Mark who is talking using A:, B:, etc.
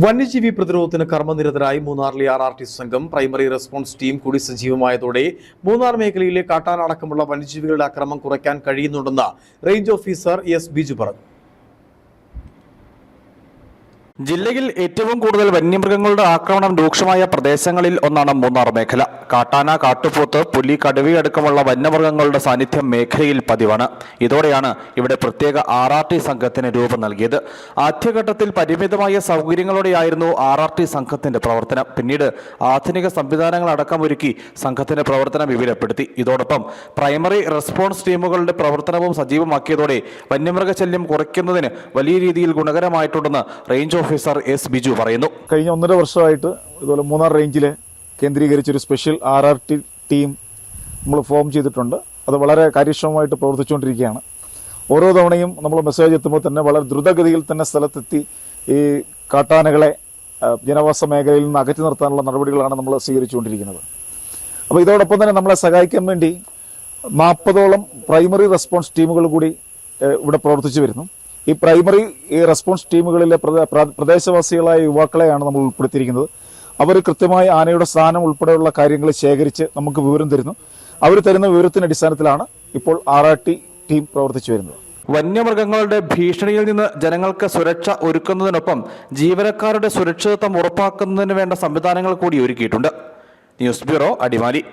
A: വന്യജീവി പ്രതിരോധത്തിന് കർമ്മനിരതരായി മൂന്നാറിലെ ആർ ആർ ടി സംഘം പ്രൈമറി റെസ്പോൺസ് ടീം കൂടി സജീവമായതോടെ മൂന്നാർ മേഖലയിലെ കാട്ടാനടക്കമുള്ള വന്യജീവികളുടെ അക്രമം കുറയ്ക്കാൻ കഴിയുന്നുണ്ടെന്ന് റേഞ്ച് ഓഫീസർ എസ് ബിജു പറഞ്ഞു.
B: ജില്ലയിൽ ഏറ്റവും കൂടുതൽ വന്യമൃഗങ്ങളുടെ ആക്രമണം രൂക്ഷമായ പ്രദേശങ്ങളിൽ ഒന്നാണ് മൂന്നാർ മേഖല. കാട്ടാന കാട്ടുപോത്ത് പുലി കടുവി അടക്കമുള്ള വന്യമൃഗങ്ങളുടെ സാന്നിധ്യം മേഖലയിൽ പതിവാണ്. ഇതോടെയാണ് ഇവിടെ പ്രത്യേക ആർ ആർ ടി സംഘത്തിന് രൂപം നൽകിയത്. ആദ്യഘട്ടത്തിൽ പരിമിതമായ സൗകര്യങ്ങളോടെയായിരുന്നു ആർ ആർ ടി സംഘത്തിന്റെ പ്രവർത്തനം. പിന്നീട് ആധുനിക സംവിധാനങ്ങൾ അടക്കമൊരുക്കി സംഘത്തിന്റെ പ്രവർത്തനം വിപുലപ്പെടുത്തി. ഇതോടൊപ്പം പ്രൈമറി റെസ്പോൺസ് ടീമുകളുടെ പ്രവർത്തനവും സജീവമാക്കിയതോടെ വന്യമൃഗശല്യം കുറയ്ക്കുന്നതിന് വലിയ രീതിയിൽ ഗുണകരമായിട്ടുണ്ടെന്ന് റേഞ്ച് ഓഫീസർ എസ് ബിജു പറയുന്നു.
C: കഴിഞ്ഞ ഒന്നര വർഷമായിട്ട് ഇതുപോലെ മൂന്നാർ റേഞ്ചിൽ കേന്ദ്രീകരിച്ചൊരു special R R T team നമ്മൾ ഫോം ചെയ്തിട്ടുണ്ട്. അത് വളരെ കാര്യക്ഷമമായിട്ട് പ്രവർത്തിച്ചുകൊണ്ടിരിക്കുകയാണ്. ഓരോ തവണയും നമ്മൾ മെസ്സേജ് എത്തുമ്പോൾ തന്നെ വളരെ ദ്രുതഗതിയിൽ തന്നെ സ്ഥലത്തെത്തി ഈ കാട്ടാനകളെ ജനവാസ മേഖലയിൽ നിന്ന് അകറ്റി നിർത്താനുള്ള നടപടികളാണ് നമ്മൾ സ്വീകരിച്ചുകൊണ്ടിരിക്കുന്നത്. അപ്പോൾ ഇതോടൊപ്പം തന്നെ നമ്മളെ സഹായിക്കാൻ വേണ്ടി നാൽപ്പതോളം പ്രൈമറി റെസ്പോൺസ് ടീമുകൾ കൂടി ഇവിടെ പ്രവർത്തിച്ചു വരുന്നു. ഈ പ്രൈമറി ഈ റെസ്പോൺസ് ടീമുകളിലെ പ്രദേ- പ്രദേശവാസികളായ യുവാക്കളെയാണ് നമ്മൾ ഉൾപ്പെടുത്തിയിരിക്കുന്നത്. അവർ കൃത്യമായി ആനയുടെ സ്ഥാനം ഉൾപ്പെടെയുള്ള കാര്യങ്ങൾ ശേഖരിച്ച് നമുക്ക് വിവരം തരുന്നു. അവർ തരുന്ന വിവരത്തിന്റെ അടിസ്ഥാനത്തിലാണ് ഇപ്പോൾ ആർ ആർ ടി ടീം പ്രവർത്തിച്ചു വരുന്നത്.
B: വന്യമൃഗങ്ങളുടെ ഭീഷണിയിൽ നിന്ന് ജനങ്ങൾക്ക് സുരക്ഷ ഒരുക്കുന്നതിനൊപ്പം ജീവനക്കാരുടെ സുരക്ഷിതത്വം ഉറപ്പാക്കുന്നതിന് വേണ്ട സംവിധാനങ്ങൾ കൂടി ഒരുക്കിയിട്ടുണ്ട്. News bureau Adimali.